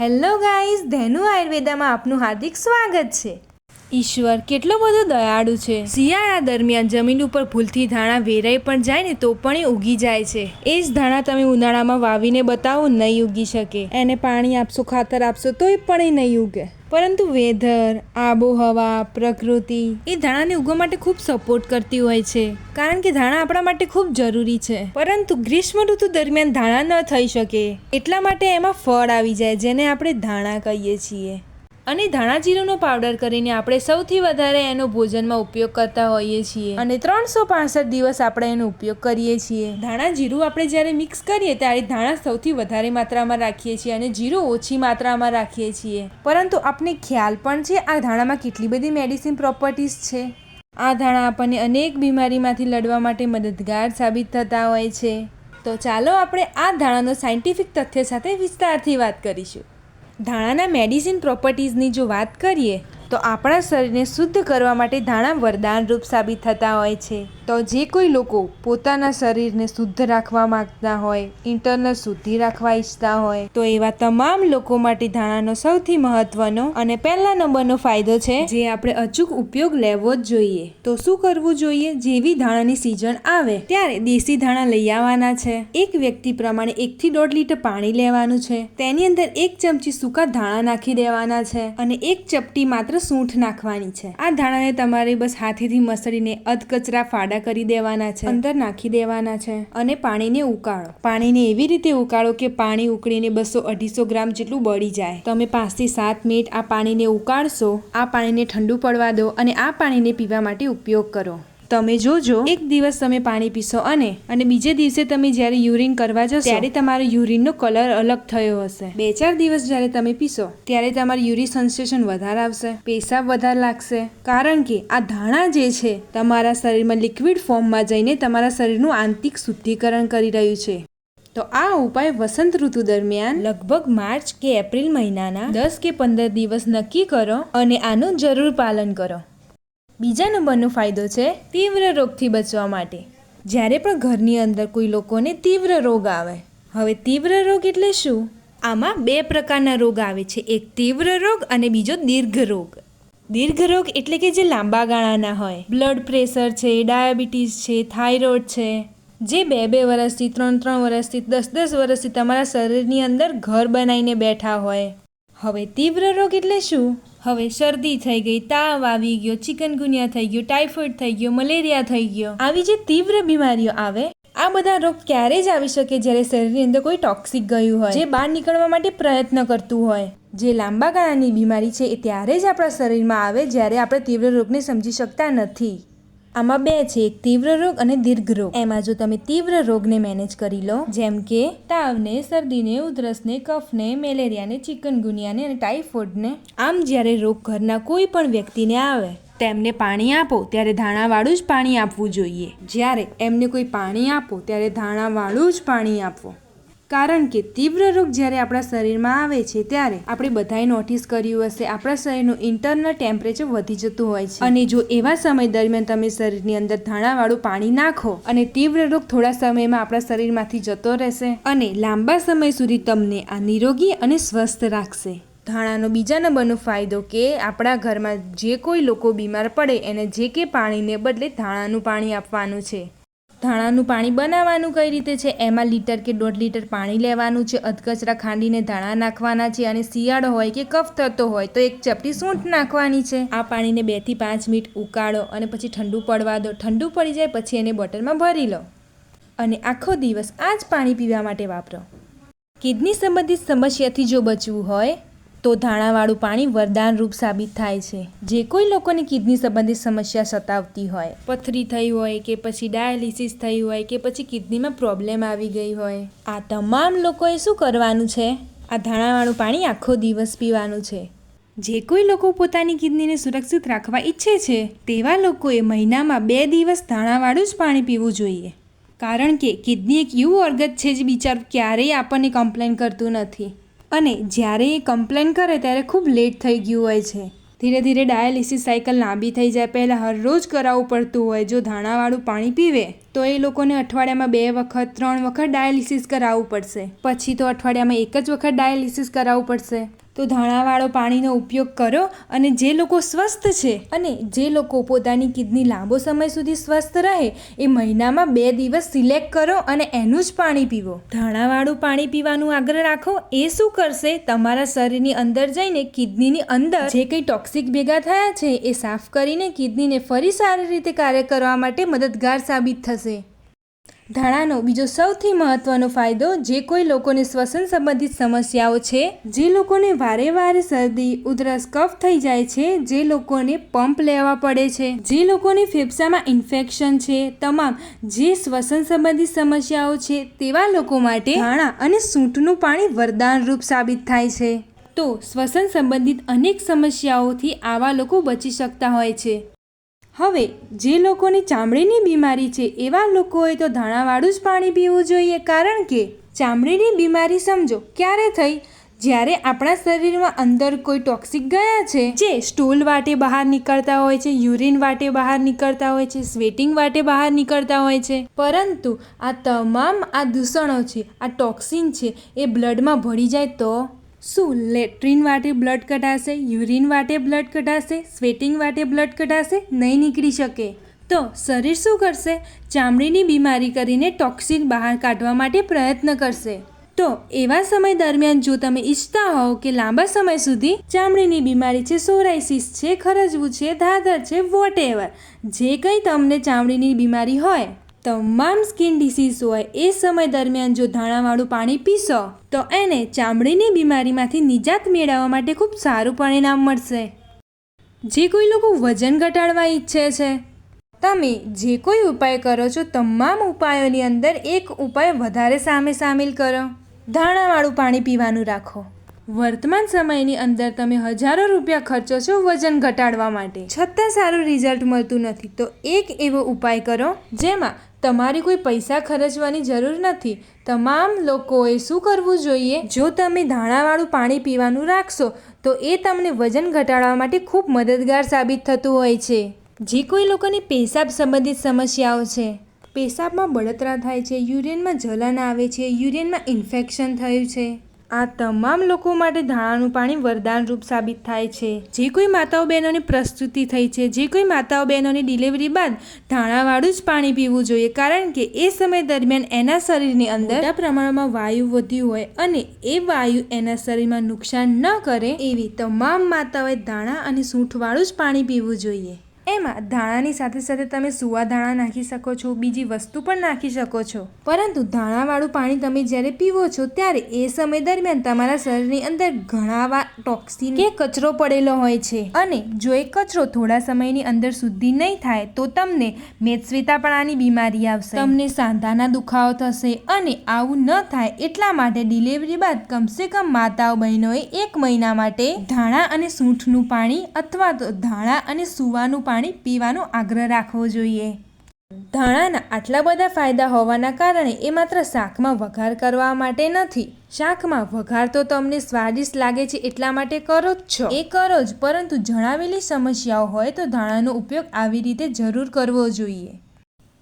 Hello guys, Dhenu આયુર્વેદામાં આપનું હાર્દિક સ્વાગત છે. ઈશ્વર, કેટલો બધો દયાળુ છે. શિયાળા દરમિયાન જમીન ઉપર ભૂલથી ધાણા વેરાઈ પણ જાય ને તો પણ એ ઉગી જાય છે. એ જ ધાણા તમે ઉનાળામાં વાવીને બતાવો, નહીં ઉગી શકે. એને પાણી આપશો, ખાતર આપશો, તોય પણ એ નહીં ઉગે. પરંતુ વેધર, આબોહવા, પ્રકૃતિ એ ધાણાને ઉગવા માટે ખૂબ સપોર્ટ કરતી હોય છે. કારણ કે ધાણા આપણા માટે ખૂબ જરૂરી છે. પરંતુ ગ્રીષ્મ ઋતુ દરમિયાન ધાણા ન થઈ શકે. એટલા માટે એમાં ફળ આવી જાય, જેને આપણે ધાણા કહીએ છીએ. અને ધાણા જીરુંનો પાવડર કરીને આપણે સૌથી વધારે એનો ભોજનમાં ઉપયોગ કરતા હોઈએ છીએ. અને ત્રણસો પાસઠ દિવસ આપણે એનો ઉપયોગ કરીએ છીએ. ધાણા જીરું આપણે જ્યારે મિક્સ કરીએ ત્યારે ધાણા સૌથી વધારે માત્રામાં રાખીએ છીએ અને જીરું ઓછી માત્રામાં રાખીએ છીએ. પરંતુ આપને ખ્યાલ પણ છે આ ધાણામાં કેટલી બધી મેડિસિન પ્રોપર્ટીઝ છે? આ ધાણા આપણને અનેક બીમારીમાંથી લડવા માટે મદદગાર સાબિત થતા હોય છે. તો ચાલો આપણે આ ધાણાનો સાયન્ટિફિક તથ્ય સાથે વિસ્તારથી વાત કરીશું. ધાણાના મેડિસિન પ્રોપર્ટીઝની જો વાત કરીએ, તો આપણા શરીરને શુદ્ધ કરવા માટે ધાણા વરદાન રૂપ સાબિત થતા હોય છે. તો જે કોઈ લોકો પોતાના શરીરને શુદ્ધ રાખવા માંગતા હોય ઇન્ટરનલ શુદ્ધિ રાખવા ઈચ્છતા હોય, તો એવા તમામ લોકો માટે ધાણાનો સૌથી મહત્વનો અને પહેલા નંબરનો ફાયદો છે જે આપણે અચૂક ઉપયોગ લેવો જ જોઈએ. તો શું કરવું જોઈએ? જેવી ધાણાની સિઝન આવે, ત્યારે દેશી ધાણા લઈ આવવાના છે. એક વ્યક્તિ પ્રમાણે એકથી દોઢ લીટર પાણી લેવાનું છે. તેની અંદર એક ચમચી સૂકા ધાણા નાખી દેવાના છે અને એક ચપટી માત્ર સૂંઠ નાખવાની છે. આ ધાણાને તમારે બસ હાથેથી મસળીને અધકચરા ફાડા કરી દેવાના છે. અંદર નાખી દેવાના છે. અને પાણીને ઉકાળો. પાણીને એવી રીતે ઉકાળો કે પાણી ઉકળીને બસો અઢીસો ગ્રામ જેટલું બળી જાય. તમે પાંચથી સાત મિનિટ આ પાણીને ઉકાળશો આ પાણીને ઠંડુ પડવા દો અને આ પાણીને પીવા માટે ઉપયોગ કરો. તમે જોજો. એક દિવસ તમે પાણી પીશો અને અને બીજે દિવસે તમે જ્યારે યુરિન કરવા જશો ત્યારે તમારો યુરિનનો કલર અલગ થયો હશે. બે ચાર દિવસ જ્યારે તમે પીશો ત્યારે તમારું યુરિન સેન્સેશન વધારે આવશે પેશાબ વધારે લાગશે. કારણ કે આ ધાણા જે છે તમારા શરીરમાં લિક્વિડ ફોર્મમાં જઈને તમારા શરીરનું આંતરિક શુદ્ધિકરણ કરી રહ્યું છે. તો આ ઉપાય વસંત ઋતુ દરમિયાન લગભગ માર્ચ કે એપ્રિલ મહિનાના દસ કે પંદર દિવસ નક્કી કરો અને આનું જરૂર પાલન કરો. બીજા નંબરનો ફાયદો છે તીવ્ર રોગથી બચવા માટે. જ્યારે પણ ઘરની અંદર કોઈ લોકોને તીવ્ર રોગ આવે, હવે તીવ્ર રોગ એટલે શું? આમાં બે પ્રકારના રોગ આવે છે, એક તીવ્ર રોગ અને બીજો દીર્ઘ રોગ. દીર્ઘ રોગ એટલે કે જે લાંબા ગાળાના હોય. બ્લડ પ્રેશર છે, ડાયાબિટીસ છે, થાઇરોઇડ છે. જે બે બે વર્ષથી ત્રણ ત્રણ વર્ષથી દસ દસ વર્ષથી તમારા શરીરની અંદર ઘર બનાવીને બેઠા હોય. હવે તીવ્ર રોગ એટલે શું? હવે શરદી થઈ ગઈ, તાવ આવી ગયો, ચિકનગુનિયા થઈ ગયો, ટાઇફોઇડ થઈ ગયો, મલેરિયા થઈ ગયો. આવી જે તીવ્ર બીમારીઓ આવે, આ બધા રોગ ક્યારે જ આવી શકે જ્યારે શરીરની અંદર કોઈ ટોક્સિક ગયું હોય? જે બહાર નીકળવા માટે પ્રયત્ન કરતું હોય. જે લાંબા ગાળાની બીમારી છે એ ત્યારે જ આપણા શરીરમાં આવે જ્યારે આપણે તીવ્ર રોગને સમજી શકતા નથી. આમાં બે છે, એક તીવ્ર રોગ અને દીર્ઘ રોગ. એમાં જો તમે તીવ્ર રોગને મેનેજ કરી લો, જેમ કે તાવને, શરદીને, ઉધરસને, કફને, મેલેરિયાને, ચિકનગુનિયાને અને ટાઇફોઇડને. આમ જ્યારે રોગ ઘરના કોઈ પણ વ્યક્તિને આવે, તેમને પાણી આપો, ત્યારે ધાણાવાળું જ પાણી આપવું જોઈએ. જ્યારે એમને કોઈ પાણી આપો, ત્યારે ધાણાવાળું જ પાણી આપો. કારણ કે તીવ્ર રોગ જ્યારે આપણા શરીરમાં આવે છે ત્યારે આપણે બધાએ નોટિસ કર્યું હશે, આપણા શરીરનું ઇન્ટરનલ ટેમ્પરેચર વધી જતું હોય છે. અને જો એવા સમય દરમિયાન તમે શરીરની અંદર ધાણાવાળું પાણી નાખો અને તીવ્ર રોગ થોડા સમયમાં આપણા શરીરમાંથી જતો રહેશે અને લાંબા સમય સુધી તમને આ નિરોગી અને સ્વસ્થ રાખશે. ધાણાનો બીજા નંબરનો ફાયદો કે આપણા ઘરમાં જે કોઈ લોકો બીમાર પડે એને જે કે પાણીને બદલે ધાણાનું પાણી આપવાનું છે. ધાણાનું પાણી બનાવવાનું કઈ રીતે છે? એમાં લીટર કે દોઢ લીટર પાણી લેવાનું છે? અધકચરા ખાંડીને ધાણા નાખવાના છે અને શિયાળો હોય કે કફ થતો હોય તો એક ચપટી સૂંઠ નાખવાની છે. આ પાણીને બેથી પાંચ મિનિટ ઉકાળો અને પછી ઠંડુ પડવા દો. ઠંડુ પડી જાય પછી એને બોટલમાં ભરી લો. અને આખો દિવસ આ જ પાણી પીવા માટે વાપરો. કિડની સંબંધિત સમસ્યાથી જો બચવું હોય તો ધાણાવાળું પાણી વરદાન રૂપ સાબિત થાય છે. જે કોઈ લોકોને કિડની સંબંધિત સમસ્યા સતાવતી હોય, પથરી થઈ હોય કે પછી ડાયાલિસિસ થઈ હોય કે પછી કિડનીમાં પ્રોબ્લેમ આવી ગઈ હોય. આ તમામ લોકોએ શું કરવાનું છે? આ ધાણાવાળું પાણી આખો દિવસ પીવાનું છે. જે કોઈ લોકો પોતાની કિડનીને સુરક્ષિત રાખવા ઈચ્છે છે, તેવા લોકોએ મહિનામાં બે દિવસ ધાણાવાળું જ પાણી પીવું જોઈએ. કારણ કે કિડની એક એવું અર્ગત છે જે બિચારું ક્યારેય આપણને કમ્પ્લેન કરતું નથી. અને જ્યારે એ કમ્પ્લેન કરે ત્યારે ખૂબ લેટ થઈ ગયું હોય છે. ધીરે ધીરે ડાયાલિસિસ સાયકલ લાંબી થઈ જાય. પહેલાં હરરોજ કરાવવું પડતું હોય. જો ધાણાવાળું પાણી પીવે તો એ લોકોને અઠવાડિયામાં બે વખત, ત્રણ વખત ડાયાલિસિસ કરાવવું પડશે. પછી તો અઠવાડિયામાં એક જ વખત ડાયાલિસિસ કરાવવું પડશે. તો ધાણાવાળો પાણીનો ઉપયોગ કરો અને જે લોકો સ્વસ્થ છે અને જે લોકો પોતાની કિડની લાંબો સમય સુધી સ્વસ્થ રહે, એ મહિનામાં બે દિવસ સિલેક્ટ કરો અને એનું જ પાણી પીવો. ધાણાવાળું પાણી પીવાનું આગ્રહ રાખો. એ શું કરશે? તમારા શરીરની અંદર જઈને કિડનીની અંદર જે કંઈ ટોક્સિક ભેગા થયા છે, એ સાફ કરીને કિડનીને ફરી સારી રીતે કાર્ય કરવા માટે મદદગાર સાબિત થશે. ધાણાનો બીજો સૌથી મહત્વનો ફાયદો જે કોઈ લોકોને શ્વસન સંબંધિત સમસ્યાઓ છે, જે લોકોને વારે વારે શરદી, ઉધરસ, કફ થઈ જાય છે, જે લોકોને પંપ લેવા પડે છે. જે લોકોને ફેફસામાં ઇન્ફેક્શન છે, તમામ જે શ્વસન સંબંધિત સમસ્યાઓ છે, તેવા લોકો માટે ધાણા અને સૂંઠનું પાણી વરદાન રૂપ સાબિત થાય છે. તો શ્વસન સંબંધિત અનેક સમસ્યાઓથી આવા લોકો બચી શકતા હોય છે. હવે, જે લોકોની ચામડીની બીમારી છે, એવા લોકોએ તો ધાણાવાળું જ પાણી પીવું જોઈએ. કારણ કે, ચામડીની બીમારી સમજો, ક્યારે થઈ? જ્યારે આપણા શરીરમાં અંદર કોઈ ટોક્સિક ગયા છે, જે સ્ટૂલ વાટે બહાર નીકળતા હોય છે યુરિન વાટે બહાર નીકળતા હોય છે સ્વેટિંગ વાટે બહાર નીકળતા હોય છે. પરંતુ આ તમામ આ દૂષણો છે, આ ટોક્સિન છે, એ બ્લડમાં ભળી જાય તો શું લેટ્રિન વાટે બ્લડ કઢાશે, યુરિન વાટે બ્લડ કઢાશે, સ્વેટિંગ વાટે બ્લડ કઢાશે, નહીં નીકળી શકે? તો શરીર શું કરશે? ચામડીની બીમારી કરીને ટોક્સિન બહાર કાઢવા માટે પ્રયત્ન કરશે. તો એવા સમય દરમિયાન જો તમે ઈચ્છતા હોવ કે લાંબા સમય સુધી ચામડીની બીમારી છે સોરાઇસિસ છે, ખરજવું છે, ધાધર છે વોટ જે કંઈ તમને ચામડીની બીમારી હોય તમામ સ્કિન ડિસીઝ હોય એ સમય દરમિયાન જો ધાણાવાળું પાણી પીશો, તો એને ચામડીની બીમારીમાંથી નિજાત મેળવવા માટે ખૂબ સારું પરિણામ મળશે. જે કોઈ લોકો વજન ઘટાડવા ઈચ્છે છે, તમે જે કોઈ ઉપાય કરો છો, તમામ ઉપાયોની અંદર એક ઉપાય વધારે સામે સામેલ કરો. ધાણાવાળું પાણી પીવાનું રાખો. વર્તમાન સમયની અંદર તમે હજારો રૂપિયા ખર્ચો છો વજન ઘટાડવા માટે. છતાં સારું રિઝલ્ટ મળતું નથી, તો એક એવો ઉપાય કરો, જેમાં તમારે કોઈ પૈસા ખર્ચવાની જરૂર નથી. તમામ લોકોએ શું કરવું જોઈએ? જો તમે ધાણાવાળું પાણી પીવાનું રાખશો, તો એ તમને વજન ઘટાડવા માટે ખૂબ મદદગાર સાબિત થતું હોય છે. જે કોઈ લોકોની પેશાબ સંબંધિત સમસ્યાઓ છે. પેશાબમાં બળતરા થાય છે, યુરિનમાં જલન આવે છે, યુરિનમાં ઇન્ફેક્શન થયું છે. આ તમામ લોકો માટે ધાણાનું પાણી વરદાન રૂપ સાબિત થાય છે. જે કોઈ માતાઓ બહેનોની પ્રસ્તુતિ થઈ છે, જે કોઈ માતાઓ બહેનોની ડિલિવરી બાદ ધાણાવાળું જ પાણી પીવું જોઈએ, કારણ કે એ સમય દરમિયાન એના શરીરની અંદર મોટા પ્રમાણમાં વાયુ વધ્યું હોય અને એ વાયુ એના શરીરમાં નુકસાન ન કરે એવી તમામ માતાઓએ ધાણા અને સૂંઠવાળું જ પાણી પીવું જોઈએ. એમાં ધાણાની સાથે સાથે તમે સુવા ધાણા નાખી શકો છો, બીજી વસ્તુ પણ નાખી શકો છો. પરંતુ ધાણાવાળું પાણી તમે જ્યારે પીવો છો, ત્યારે એ સમય દરમિયાન તમારા શરીરની અંદર ઘણા ટોક્સિન કે કચરો પડેલો હોય છે. અને જો એ કચરો થોડા સમયની અંદર શુદ્ધિ નહીં થાય, તો તમને મેદસ્વેતાપણાની બીમારી આવશે. તમને સાંધાના દુખાવો થશે અને આવું ન થાય એટલા માટે ડિલિવરી બાદ કમસે કમ માતાઓ બહેનોએ એક મહિના માટે ધાણા અને સૂંઠનું પાણી અથવા તો ધાણા અને સુવાનું પાણી પીવાનો આગ્રહ રાખવો જોઈએ. ધાણાના આટલા બધા ફાયદા હોવાના કારણે એ માત્ર શાકમાં વઘાર કરવા માટે નથી. શાકમાં વઘાર તો તમને સ્વાદિષ્ટ લાગે છે એટલા માટે કરો જ છો. એ કરો જ, પરંતુ જણાવેલી સમસ્યાઓ હોય તો ધાણાનો ઉપયોગ આવી રીતે જરૂર કરવો જોઈએ.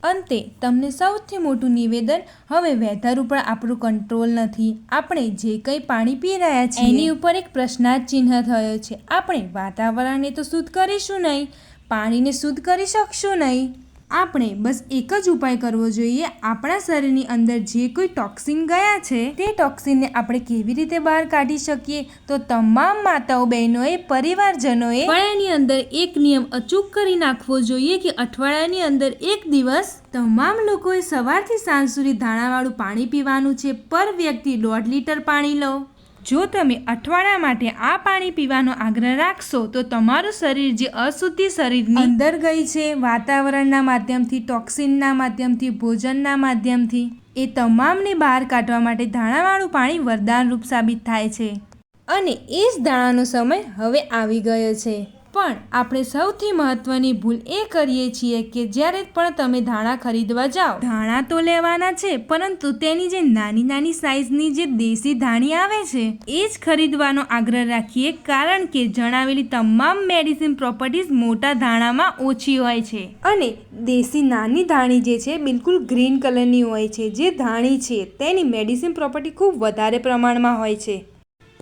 અંતે, તમને સૌથી મોટું નિવેદન, હવે વેધર ઉપર આપણું કંટ્રોલ નથી. આપણે જે કંઈ પાણી પી રહ્યા છીએ. એની ઉપર એક પ્રશ્નાર્થ ચિહ્ન થયો છે. આપણે વાતાવરણને તો શુદ્ધ કરીશું નહીં પાણીને શુદ્ધ કરી શકશું નહીં. આપણે બસ એક જ ઉપાય કરવો જોઈએ. આપણા શરીરની અંદર જે કોઈ ટોક્સિન ગયા છે, તે ટોક્સિનને આપણે કેવી રીતે બહાર કાઢી શકીએ? તો તમામ માતાઓ બહેનોએ, પરિવારજનોએ અઠવાડિયાની અંદર એક નિયમ અચૂક કરી નાખવો જોઈએ કે અઠવાડિયાની અંદર એક દિવસ તમામ લોકોએ સવારથી સાંજ સુધી ધાણાવાળું પાણી પીવાનું છે. પર વ્યક્તિ દોઢ લીટર પાણી લો. જો તમે અઠવાડિયા માટે આ પાણી પીવાનો આગ્રહ રાખશો તો તમારું શરીર જે અશુદ્ધિ શરીરની અંદર ગઈ છે વાતાવરણના માધ્યમથી ટોક્સિનના માધ્યમથી ભોજનના માધ્યમથી એ તમામને બહાર કાઢવા માટે ધાણાવાળું પાણી વરદાન રૂપ સાબિત થાય છે. અને એ જ દાણાનો સમય હવે આવી ગયો છે. પણ આપણે સૌથી મહત્વની ભૂલ એ કરીએ છીએ કે જ્યારે પણ તમે ધાણા ખરીદવા જાઓ. ધાણા તો લેવાના છે પરંતુ તેની જે નાની નાની સાઈઝની જે દેશી ધાણી આવે છે એ જ ખરીદવાનો આગ્રહ રાખીએ કારણ કે જણાવેલી તમામ મેડિસિન પ્રોપર્ટીઝ મોટા ધાણામાં ઓછી હોય છે. અને દેશી નાની ધાણી જે છે બિલકુલ ગ્રીન કલરની હોય છે. જે ધાણી છે તેની મેડિસિન પ્રોપર્ટી ખૂબ વધારે પ્રમાણમાં હોય છે.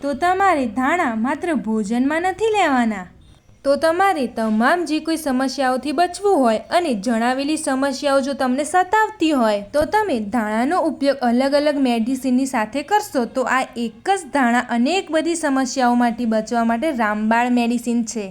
તો તમારે ધાણા માત્ર ભોજનમાં નથી લેવાના. તો તમારે તમામ જે કોઈ સમસ્યાઓથી બચવું હોય અને જણાવેલી સમસ્યાઓ જો તમને સતાવતી હોય, તો તમે ધાણાનો ઉપયોગ અલગ અલગ મેડિસિનની સાથે કરશો. તો આ એક જ ધાણા અનેક બધી સમસ્યાઓમાંથી બચવા માટે રામબાળ મેડિસિન છે.